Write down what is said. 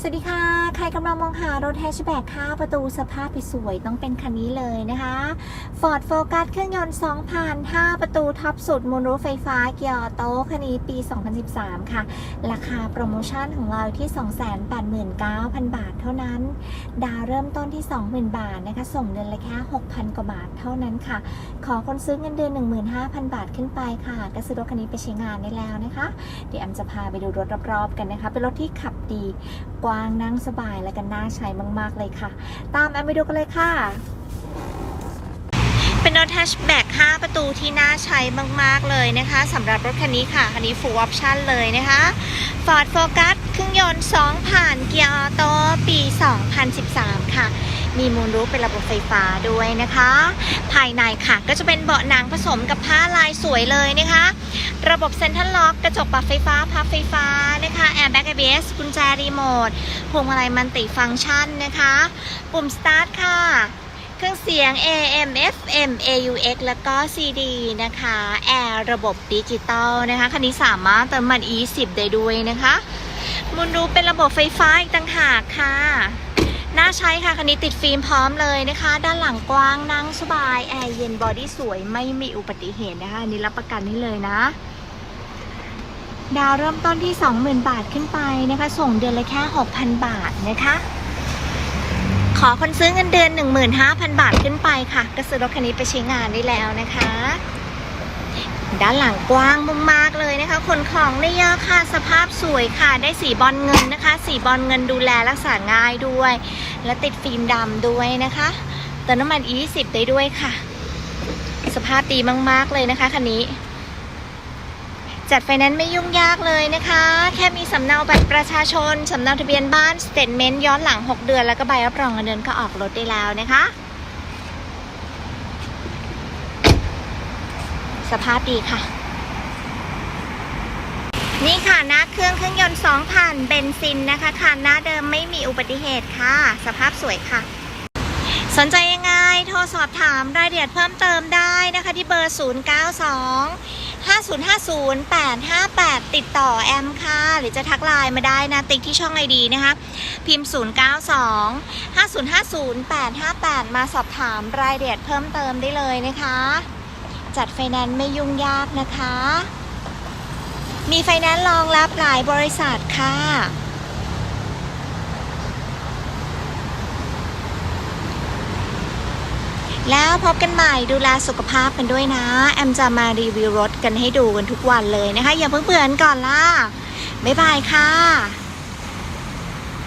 สวัสดีค่ะ ใครกำลังมองหารถแฮชแบ็กค่ะ ประตูสภาพสวยต้องเป็นคันนี้เลยนะคะ Ford Focus เครื่องยนต์2,005ประตูท็อปสุดมูลรูไฟฟ้าเกียร์โต้คันนี้ปี 2013 ค่ะ ราคาโปรโมชั่นของเราที่ 289,000 บาทเท่านั้น ดาวเริ่มต้นที่ 20,000 บาทนะคะ ส่งเดือนละแค่ 6,000 กว่าบาทเท่านั้นค่ะ ขอคนซื้อเงินเดือน 15,000 บาทขึ้นไปค่ะ ก็ซื้อรถคันนี้ไปใช้งานได้แล้วนะคะ เดี๋ยวแอมจะพาไปดูรถรอบๆกันนะคะ เป็นรถที่ขับดีกว้างนั่งสบายและกันน่าใช้มาก ๆ เลยค่ะ ตามแอมไปดูกันเลยค่ะ เป็นรถแฮชแบ็ก5ประตูที่น่าใช้มาก ๆ เลยนะคะสำหรับรถคันนี้ค่ะ คันนี้ full option เลยนะคะ Ford Focus เครื่องยนต์ 2 ผ่านเกียร์ออโต้ปี 2013 ค่ะ มีมูลรูปเป็นระบบไฟฟ้าด้วยนะคะ ภายในค่ะก็จะเป็นเบาะหนังผสมกับผ้าลายสวยเลยนะคะ ระบบเซ็นทรัลล็อกกระจกปรับไฟฟ้าพับไฟฟ้านะคะแอร์แบ็ก ABS กุญแจรีโมทพวงมาลัยมันติฟังก์ชันนะคะ ปุ่มสตาร์ทค่ะเครื่องเสียง AM FM AUX แล้วก็ CD นะคะ แอร์ระบบดิจิตอลนะคะ คันนี้สามารถเติมมัน E10 ได้ด้วยนะคะมุนดูเป็นระบบไฟฟ้าอีกต่างหากค่ะ น่าใช้ค่ะคันนี้ติดฟิล์มพร้อมเลยนะคะ ด้านหลังกว้างนั่งสบาย แอร์เย็นบอดี้สวยไม่มีอุบัติเหตุนะคะอันนี้รับประกันนี่เลยนะ ดาวเริ่มต้นที่ 20,000 บาทขึ้นไปนะคะ ส่งเดือนละแค่ 6,000 บาทนะคะ ขอคนซื้อเงินเดือน 15,000 บาทขึ้นไปค่ะ ก็ซื้อรถคันนี้ไปใช้งานได้แล้วนะคะ ด้านหลังกว้างมากๆเลยนะคะขนของได้เยอะค่ะสภาพสวยค่ะ ได้สีบอลเงินนะคะ สีบอลเงินดูแลรักษาง่ายด้วย และติดฟิล์มดำด้วยนะคะเติมน้ำมัน E10 ได้ด้วยค่ะ สภาพดีมากๆเลยนะคะคันนี้ จัดไฟแนนซ์ไม่ยุ่งยากเลยนะคะ แค่มีสำเนาบัตรประชาชนสำเนาทะเบียนบ้านสเตทเมนต์ย้อนหลัง 6 เดือน แล้วก็ใบรับรองเงินเดือนก็ออกรถได้แล้วนะคะ สภาพดีค่ะ นี่ค่ะหน้าเครื่องเครื่องยนต์2ผ่านเบนซินนะคะคันหน้าเดิมไม่มีอุบัติเหตุค่ะ สภาพสวยค่ะ สนใจยังไง โทรสอบถามรายละเอียดเพิ่มเติมได้นะคะที่เบอร์ 092 5050 858 ติดต่อแอมค่ะ หรือจะทักไลน์มาได้นะ ติ๊กที่ช่องไอดีนะคะ พิมพ์ 092 5050 858 มาสอบถามรายละเอียดเพิ่มเติมได้เลยนะคะ จัดไฟแนนซ์ไม่ยุ่งยากนะคะ มีไฟแนนซ์รองรับหลายบริษัทค่ะ แล้วพบกันใหม่ดูแลสุขภาพกันด้วยนะ แอมจะมารีวิวรถกันให้ดูกันทุกวันเลยนะคะ อย่าเพิ่งเบื่อกันก่อนล่ะ บ๊ายบายค่ะ